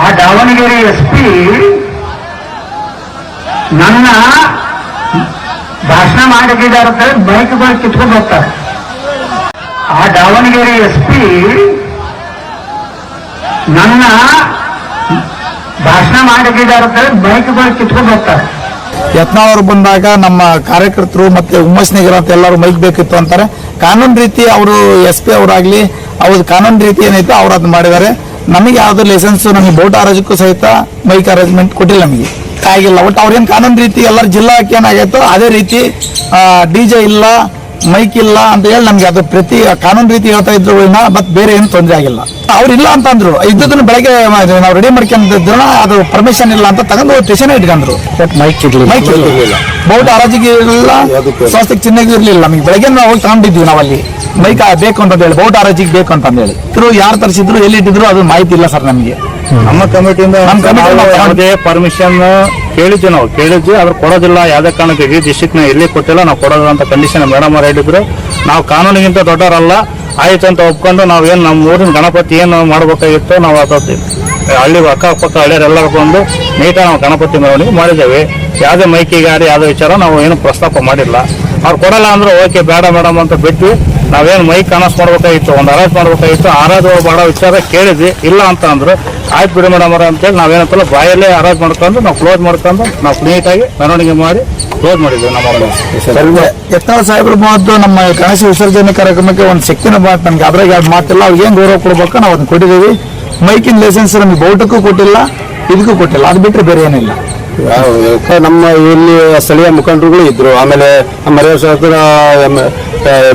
ಆ Davanagere S P ನನ್ನ ಭಾಷಣ ಮಾಡಿದ್ದಾರೆ ಅಂತ ಹೇಳಿ ಬೈಕ್ಗಳು ಕಿತ್ಕೊಂಡು ಹೋಗ್ತಾರೆ. ಆ ದಾವಣಗೆರೆ ಎಸ್ ಪಿ ನನ್ನ ಭಾಷಣ ಮಾಡಿದ್ದಾರೆ ಅಂತ ಹೇಳಿ ಬೈಕ್ಗಳು ಕಿತ್ಕೊಂಡು ಹೋಗ್ತಾರೆ. ಯತ್ನಾವರು ಬಂದಾಗ ನಮ್ಮ ಕಾರ್ಯಕರ್ತರು ಮತ್ತೆ ಹುಮ್ಮಸ್ನಿಗರ ಅಂತ ಎಲ್ಲರೂ ಮೈಕ್ ಬೇಕಿತ್ತು ಅಂತಾರೆ. ಕಾನೂನು ರೀತಿ ಅವರು ಎಸ್ ಪಿ ಅವರಾಗ್ಲಿ, ಅವ್ರ ಕಾನೂನು ರೀತಿ ಏನೈತೆ ಅವ್ರು ಅದನ್ನ ಮಾಡಿದ್ದಾರೆ. ನಮಗೆ ಯಾವ್ದು ಲೈಸೆನ್ಸ್ ನಮಗೆ ಬೋಟ್ ಅರೇಂಜ್ಗೂ ಸಹಿತ ಬೈಕ್ ಅರೇಂಜ್ಮೆಂಟ್ ಕೊಟ್ಟಿಲ್ಲ ನಮಗೆ. ಆಗಿಲ್ಲ ಒಟ್ಟು ಅವ್ರೇನು ಕಾನೂನು ರೀತಿ ಎಲ್ಲರ ಹಾಕಿ ಏನಾಗೈತೋ ಅದೇ ರೀತಿ ಡಿ ಜೆ ಇಲ್ಲ ಮೈಕ್ ಇಲ್ಲ ಅಂತ ಹೇಳಿ ನಮ್ಗೆ ಅದು ಪ್ರತಿ ಕಾನೂನು ರೀತಿ ಹೇಳ್ತಾ ಇದ್ರು ಮತ್ತೆ ಬೇರೆ ಏನು ತೊಂದರೆ ಆಗಿಲ್ಲ. ಅವ್ರು ಇಲ್ಲ ಅಂತಂದ್ರು ಇದ್ದದನ್ನ ಬೆಳಗ್ಗೆ ನಾವು ರೆಡಿ ಮಾಡ್ಕೊಂಡಿದ್ರು ಅದು ಪರ್ಮಿಷನ್ ಇಲ್ಲ ಅಂತ ತಗೊಂಡು ಟೆಷನ್ ಇಟ್ಕೊಂಡ್ರು. ಮೈಕ್ ಮೈಕ್ ಇರ್ಲಿಲ್ಲ. ಬೌಟ್ ಹರಾಜಿಗೆ ಇರಲಿಲ್ಲ. ಸ್ವಾಸ್ಥ್ಯ ಚಿನ್ನಾಗಿ ಇರಲಿಲ್ಲ ನಮಗೆ. ಬೆಳಗ್ಗೆ ನಾವು ಹೋಗಿ ತಗೊಂಡಿದ್ವಿ ನಾವಲ್ಲಿ ಮೈಕ್ ಬೇಕು ಅಂತ ಹೇಳಿ ಬೌಟ್ ಹರಾಜಿಗೆ ಬೇಕು ಅಂತ ಹೇಳಿ. ಇದ್ರು ಯಾರು ತರಿಸಿದ್ರು ಎಲ್ಲಿ ಇಟ್ಟಿದ್ರು ಅದು ಮಾಹಿತಿ ಇಲ್ಲ ಸರ್ ನಮಗೆ. ನಮ್ಮ ಕಮಿಟಿಯಿಂದ ನಮ್ಮ ಕಮಿಟಿ ನಾವು ಯಾವುದೇ ಪರ್ಮಿಷನ್ ಕೇಳಿದ್ವಿ ನಾವು. ಕೇಳಿದ್ವಿ, ಆದ್ರೆ ಕೊಡೋದಿಲ್ಲ. ಯಾವುದೇ ಕಾರಣಕ್ಕೆ ಇಡೀ ಡಿಸ್ಟಿಕ್ನ ಎಲ್ಲಿ ಕೊಟ್ಟಿಲ್ಲ, ನಾವು ಕೊಡೋದಿಲ್ಲ ಅಂತ ಕಂಡೀಷನ್ ಮೇಡಮ್ ಅವ್ರು ಹೇಳಿದ್ರು. ನಾವು ಕಾನೂನಿಗಿಂತ ದೊಡ್ಡವರಲ್ಲ. ಆಯ್ತು ಅಂತ ಒಪ್ಕೊಂಡು ನಾವೇನು ನಮ್ಮ ಊರಿನ ಗಣಪತಿ ಏನು ಮಾಡಬೇಕಾಗಿತ್ತು, ನಾವು ಅದಕ್ಕೆ ಹಳ್ಳಿ ಅಕ್ಕಪಕ್ಕ ಹಳ್ಳಿಯರೆಲ್ಲರೂ ಬಂದು ನೀಟಾಗಿ ನಾವು ಗಣಪತಿ ಮೆರವಣಿಗೆ ಮಾಡಿದ್ದೇವೆ. ಯಾವುದೇ ಮೈಕಿಗಾರಿ, ಯಾವುದೇ ವಿಚಾರ ನಾವು ಏನು ಪ್ರಸ್ತಾಪ ಮಾಡಿಲ್ಲ. ಅವ್ರು ಕೊಡಲ್ಲ ಅಂದ್ರೆ ಓಕೆ, ಬೇಡ ಮೇಡಮ್ ಅಂತ ಬಿಟ್ವಿ ನಾವೇನು ಮೈಕ್ ಅನೌನ್ಸ್ ಮಾಡ್ಬೇಕಾಗಿತ್ತು ಒಂದು ಅರೇಂಜ್ ಮಾಡ್ಬೇಕಾಗಿತ್ತು ಆರಾಧ ಮಾಡೋ ವಿಚಾರ ಕೇಳಿದ್ವಿ. ಇಲ್ಲ ಅಂತ ಅಂದ್ರು, ಆಯ್ತು ಬಿಡಿ ಮೇಡಮ್ ಅವ್ರ ಅಂತೇಳಿ ನಾವೇನಂತಲ್ಲ ಬಾಯಲ್ಲೇ ಅರೇಂಜ್ ಮಾಡ್ಕೊಂಡು ನಾವು ಕ್ಲೋಸ್ ಮಾಡ್ಕೊಂಡು ನಾವು ನೀಟಾಗಿ ಮೆರವಣಿಗೆ ಮಾಡಿ ಕ್ಲೋಸ್ ಮಾಡಿದ್ವಿ ನಮ್ಮ ಎತ್ತಾಳ ಸಾಹೇಬ್ರ ಮಾತು ನಮ್ಮ ಗಣೇಶ ವಿಸರ್ಜನೆ ಕಾರ್ಯಕ್ರಮಕ್ಕೆ ಒಂದು ಶಕ್ತಿನ ಮಾತು ನಮ್ಗೆ ಅದ್ರಾಗ ಎರಡು ಮಾತಿಲ್ಲ. ಅವ್ರಿಗೆ ಏನು ಗೌರವ ಕೊಡ್ಬೇಕು ನಾವು ಅದನ್ನ ಕೊಟ್ಟಿದ್ದೀವಿ. ಮೈಕಿನ ಲೈಸೆನ್ಸ್ ನಮಗೆ ಬೌಟಕ್ಕೂ ಕೊಟ್ಟಿಲ್ಲ, ಇದಕ್ಕೂ ಕೊಟ್ಟಿಲ್ಲ. ಅದು ಬಿಟ್ಟರೆ ಬೇರೆ ಏನಿಲ್ಲ. ನಮ್ಮ ಇಲ್ಲಿ ಸ್ಥಳೀಯ ಮುಖಂಡರುಗಳು ಇದ್ರು. ಆಮೇಲೆ ನಮ್ಮ ಮರ್ಯಾದ ಶಾಸಕರ ಎಂ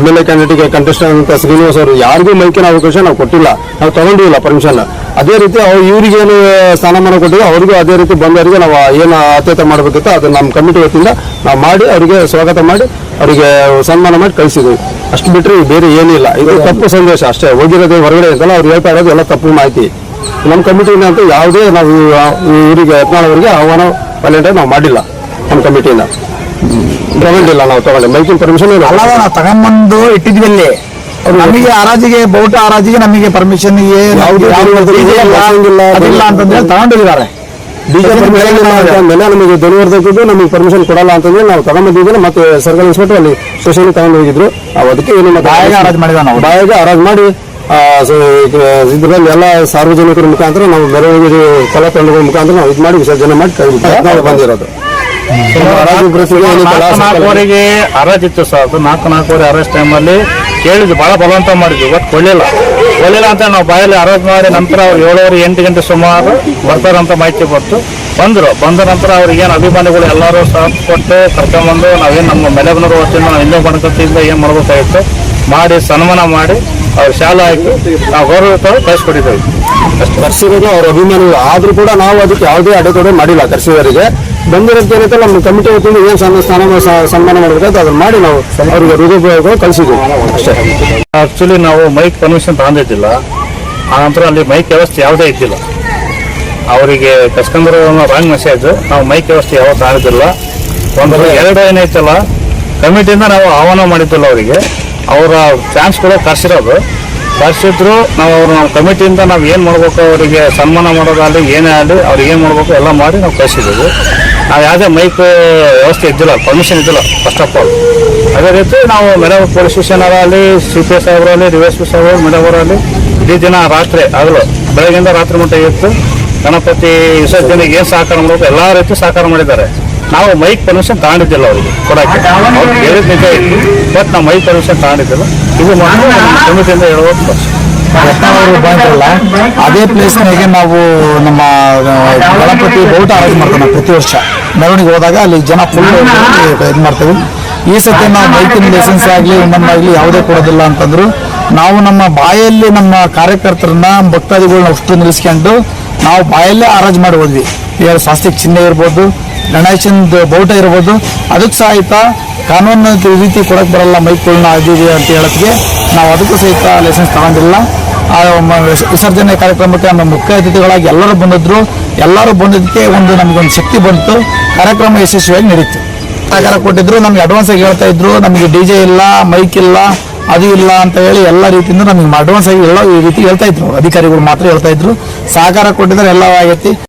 ಎಲ್ ಎ ಕ್ಯಾಂಡಿಡೇಟ್ಗೆ ಕಂಟೆಸ್ಟ್ ಅಂತ ಶ್ರೀನಿವಾಸ್ ಅವರು ಯಾರಿಗೂ ಮೈಕಿನ ಅವಕಾಶ ನಾವು ಕೊಟ್ಟಿಲ್ಲ. ನಾವು ತಗೊಂಡಿಲ್ಲ ಪರ್ಮಿಷನ್ ಅದೇ ರೀತಿ ಅವ್ರು ಇವ್ರಿಗೇನು ಸ್ಥಾನಮಾನ ಕೊಟ್ಟಿದ್ರು ಅವ್ರಿಗೂ ಅದೇ ರೀತಿ ಬಂದವರಿಗೆ ನಾವು ಏನು ಆತ್ಯತೆ ಮಾಡಬೇಕಿತ್ತು ಅದನ್ನ ನಮ್ಮ ಕಮಿಟಿ ವತಿಯಿಂದ ನಾವು ಮಾಡಿ, ಅವರಿಗೆ ಸ್ವಾಗತ ಮಾಡಿ, ಅವರಿಗೆ ಸನ್ಮಾನ ಮಾಡಿ ಕಳಿಸಿದ್ವಿ ಅಷ್ಟು ಬಿಟ್ಟರೆ ಬೇರೆ ಏನಿಲ್ಲ ಇದು ತಪ್ಪು ಸಂದೇಶ ಅಷ್ಟೇ. ಹೋಗಿರೋದು ಹೊರಗಡೆ ಅಂತಲ್ಲ ಅವ್ರು ಹೇಳ್ತಾ ಇರೋದು ಎಲ್ಲ ತಪ್ಪು ಮಾಹಿತಿ. ನಮ್ಮ ಕಮಿಟಿಯಿಂದ ಅಂತೂ ಯಾವುದೇ ನಾವು ಇವರಿಗೆ ಯತ್ನಾಳವರಿಗೆ ಆಹ್ವಾನ ವಾಲಂಟಿಯರ್ ನಾವು ಮಾಡಿಲ್ಲ ನಮ್ಮ ಕಮಿಟಿಯಿಂದ. ತಗೊಂಡಿಲ್ಲ ನಾವು ತಗೊಂಡೆ ಮೈಕಿನ ಪರ್ಮಿಷನ್ ಅಲ್ಲ ನಾವು ತಗೊಂಬಂದು ಇಟ್ಟಿದ್ವಿ ಅಲ್ಲಿ ನಮಗೆ ಹರಾಜಿಗೆ ಬೌಟ ಹರಾಜಿಗೆ ನಮಗೆ ಪರ್ಮಿಷನ್ ಇಲ್ಲ, ಅಂತಂದ್ರೆ ತಗೊಂಡಿದ್ದಾರೆ. ನಮಗೆ ಧ್ವನಿವರ್ಧಕದ್ದು ನಮಗೆ ಪರ್ಮಿಷನ್ ಕೊಡಲ್ಲ ಅಂತಂದ್ರೆ ನಾವು ತಗೊಂಬಂದಿದ್ರೆ ಮತ್ತೆ ಸರ್ಕಲ್ ಇನ್ಸ್ಪೆಕ್ಟರ್ ಅಲ್ಲಿ ಸ್ಟೇಷನ್ ತಗೊಂಡು ಹೋಗಿದ್ರು. ಅದಕ್ಕೆ ಏನು ಬಾಯಾಗ ಹರಾಜು ಮಾಡಿದ ನಾವು. ಬಾಯಾಗ ಹರಾಜ್ ಮಾಡಿ. ಇದರಲ್ಲಿ ಎಲ್ಲ ಸಾರ್ವಜನಿಕರ ಮುಖಾಂತರ ನಾವು ಮೆರವಣಿಗೆ ಕಲಾತಂಡಗಳ ಮುಖಾಂತರ ನಾವು ಇದು ಮಾಡಿ ವಿಸರ್ಜನೆ ಮಾಡಿ ನಾವು ಬಂದಿರೋದು. ನಾಲ್ಕುವರೆಗೆ ಅರೇಂಜ್ ಇತ್ತು ಸರ್ ನಾಲ್ಕು ನಾಲ್ಕುವರೆ ಅರೆಸ್ಟ್ ಟೈಮಲ್ಲಿ ಕೇಳಿದ್ವಿ ಭಾಳ ಬಲವಂತ ಮಾಡಿದ್ವಿ. ಇವತ್ತು ಕೊಡಲಿಲ್ಲ. ಕೊಡಲಿಲ್ಲ ಅಂತ ನಾವು ಬಾಯಲ್ಲಿ ಅರೆಸ್ಟ್ ಮಾಡಿ ನಂತರ ಅವ್ರು ಏಳುವರೆ ಎಂಟು ಗಂಟೆ ಸುಮಾರು ಬರ್ತಾರಂತ ಮಾಹಿತಿ ಬಂತು ಬಂದರು. ಬಂದ ನಂತರ ಅವ್ರಿಗೆ ಏನು ಅಭಿಮಾನಿಗಳು ಎಲ್ಲರೂ ಸಾಥ್ ಕೊಟ್ಟು ಕರ್ಕೊಂಡ್ಬಂದು ನಾವೇನು ನಮ್ಮ ಮೆಲಬನೂರು ವತಿಯಿಂದ ನಾವು ಹಿಂದೆ ಬಣಕತ್ತಿಂದ ಏನು ಮಾಡ್ಬೇಕಾಗಿತ್ತು? ಮಾಡಿ ಸನ್ಮಾನ ಮಾಡಿ ಅವ್ರ ಶಾಲೆ ಹಾಕಿ ನಾವು ಗೌರವ ಕಳಿಸ್ಕೊಟ್ಟಿದ್ದೇವೆ ಕರ್ಸಿರೋದು ಅವ್ರ ಅಭಿಮಾನಿಗಳು. ಆದ್ರೂ ಕೂಡ ನಾವು ಅದಕ್ಕೆ ಯಾವುದೇ ಅಡೆತಡೆ ಮಾಡಿಲ್ಲ ಕರ್ಸಿದವರಿಗೆ ಬಂದಿರೋದು ಏನೈತೆ ನಮ್ಮ ಕಮಿಟಿ ವತಿಯಿಂದ ಏನು ಸಣ್ಣ ಸ್ಥಾನ ಸನ್ಮಾನ ಮಾಡಬೇಕಂತ ಅದನ್ನು ಮಾಡಿ ನಾವು ಅವ್ರಿಗೆ ಹೃದಯಪೂರ್ವಕ ಕಳಿಸಿದ್ವಿ ಅಷ್ಟೇ. ಆಕ್ಚುಲಿ ನಾವು ಮೈಕ್ ಪರ್ಮಿಷನ್ ತಗೊಂಡಿದ್ದಿಲ್ಲ. ಆ ನಂತರ ಅಲ್ಲಿ ಮೈಕ್ ವ್ಯವಸ್ಥೆ ಯಾವುದೇ ಇದ್ದಿಲ್ಲ. ಅವರಿಗೆ ಕಸ್ಟಮರ್ ರಾಂಗ್ ಮೆಸೇಜ್ ನಾವು ಮೈಕ್ ವ್ಯವಸ್ಥೆ ಯಾವ ತಗೊಂಡಿದ್ದಿಲ್ಲ ಒಂದು ಎರಡು ಏನೈತಲ್ಲ ಕಮಿಟಿಯಿಂದ ನಾವು ಆಹ್ವಾನ ಮಾಡಿದ್ದಿಲ್ಲ ಅವರಿಗೆ. ಅವರ ಚಾನ್ಸ್ ಕೂಡ ಕರ್ಸಿರೋದು ಕರ್ಸಿದ್ರು ನಾವು ಅವ್ರು ನಮ್ಮ ಕಮಿಟಿಯಿಂದ ನಾವು ಏನು ಮಾಡಬೇಕು ಅವರಿಗೆ ಸನ್ಮಾನ ಮಾಡೋದಾಗಲಿ ಏನೇ ಆಗಲಿ, ಅವ್ರಿಗೆ ಏನು ಮಾಡಬೇಕು ಎಲ್ಲ ಮಾಡಿ ನಾವು ಕಳಿಸಿದ್ದೀವಿ. ನಾವು ಯಾವುದೇ ಮೈಕ್ ವ್ಯವಸ್ಥೆ ಇದ್ದಿಲ್ಲ ಪರ್ಮಿಷನ್ ಇದ್ದಿಲ್ಲ ಫಸ್ಟ್ ಆಫ್ ಆಲ್ ಅದೇ ರೀತಿ ನಾವು ಮೇಡಮ್ ಪೊಲೀಸ್ ಸ್ಟೇಷನ್ ಅವರಲ್ಲಿ ಸಿ ಪಿ ಎಸ್ ಅವರಲ್ಲಿ ಡಿ ಎಸ್ ಪಿ ಸಾಹೇಬರು ಮೇಡಮ್ ಅವರಲ್ಲಿ ಇಡೀ ದಿನ ರಾತ್ರಿ ಆಗಲು ಬೆಳಗ್ಗೆಯಿಂದ ರಾತ್ರಿ ಮಟ್ಟ ಇತ್ತು. ಗಣಪತಿ ವಿಸರ್ಜನೆಗೆ ಏನು ಸಹಕಾರ ಮಾಡಬೇಕು, ಎಲ್ಲ ರೀತಿ ಸಹಕಾರ ಮಾಡಿದ್ದಾರೆ. ನಾವು ಮೈಕ್ ಪರ್ಮಿಷನ್ ತಗೊಂಡಿದ್ದಿಲ್ಲ ಅವರಿಗೆ ಕೊಡಕ್ಕೆ. ಅವ್ರು ಹೇಳಿದ ನಿಜ ಇತ್ತು ಬಟ್ ನಾವು ಮೈಕ್ ಪರ್ಮಿಷನ್ ತಗೊಂಡಿದ್ದಿಲ್ಲ. ಇದು ಸಮಿತಿಯಿಂದ ಹೇಳುವಂತ ಬಂದ್ರಲ್ಲ ಅದೇ ಪ್ಲೇಸ್ನಾಗೆ ನಾವು ನಮ್ಮ ಗಣಪತಿ ಬೋಟ್ ಅರೇಂಜ್ ಮಾಡ್ತೀವಿ ನಾವು ಪ್ರತಿ ವರ್ಷ. ಮೆರವಣಿಗೆ ಹೋದಾಗ ಅಲ್ಲಿ ಜನ ಫುಲ್ ಇದು ಮಾಡ್ತೇವೆ. ಈ ಸತಿ ನಾವು ಮೈಕಿನ ಲೈಸೆನ್ಸ್ ಆಗಲಿ ಇನ್ನೊಂದಾಗಲಿ ಯಾವುದೇ ಕೊಡೋದಿಲ್ಲ ಅಂತಂದ್ರು ನಾವು ನಮ್ಮ ಬಾಯಲ್ಲಿ ನಮ್ಮ ಕಾರ್ಯಕರ್ತರನ್ನ ಭಕ್ತಾದಿಗಳನ್ನ ಅಷ್ಟು ನಿಲ್ಲಿಸ್ಕೊಂಡು ನಾವು ಬಾಯಲ್ಲೇ ಅರೇಂಜ್ ಮಾಡಿ ಹೋದ್ವಿ. ಈಗ ಸ್ವಾಸ್ಥ್ಯ ಚಿಹ್ನೆ ಇರ್ಬೋದು ಗಣೇಶನ ಬೌಟ ಇರ್ಬೋದು ಅದಕ್ಕೆ ಸಹಿತ ಕಾನೂನು ರೀತಿ ಕೊಡಕ್ಕೆ ಬರಲ್ಲ ಮೈಕ್ಗಳನ್ನ ಅದಿದೆ ಅಂತ ಹೇಳೋದಕ್ಕೆ ನಾವು ಅದಕ್ಕೂ ಸಹಿತ ಲೈಸೆನ್ಸ್ ತಗೊಂಡಿಲ್ಲ. ವಿಸರ್ಜನೆ ಕಾರ್ಯಕ್ರಮಕ್ಕೆ ನಮ್ಮ ಮುಖ್ಯ ಅತಿಥಿಗಳಾಗಿ ಎಲ್ಲರೂ ಬಂದಿದ್ರು. ಎಲ್ಲರೂ ಬಂದಿದ್ದಕ್ಕೆ ಒಂದು ನಮಗೊಂದು ಶಕ್ತಿ ಬಂತು. ಕಾರ್ಯಕ್ರಮ ಯಶಸ್ವಿಯಾಗಿ ನಡೀತು. ಸಹಕಾರ ಕೊಟ್ಟಿದ್ರು, ನಮ್ಗೆ ಅಡ್ವಾನ್ಸ್ ಆಗಿ ಹೇಳ್ತಾ ಇದ್ರು. ನಮಗೆ ಡಿ ಜೆ ಇಲ್ಲ ಮೈಕ್ ಇಲ್ಲ. ಅದು ಇಲ್ಲ ಅಂತ ಹೇಳಿ ಎಲ್ಲ ರೀತಿಯಿಂದ ನಮಗೆ ಅಡ್ವಾನ್ಸ್ ಆಗಿ ಎಲ್ಲ ಈ ರೀತಿ ಹೇಳ್ತಾ ಇದ್ರು. ಅಧಿಕಾರಿಗಳು ಮಾತ್ರ ಹೇಳ್ತಾ ಇದ್ರು. ಸಹಕಾರ ಕೊಟ್ಟಿದ್ರೆ ಎಲ್ಲ ಆಗೈತಿ.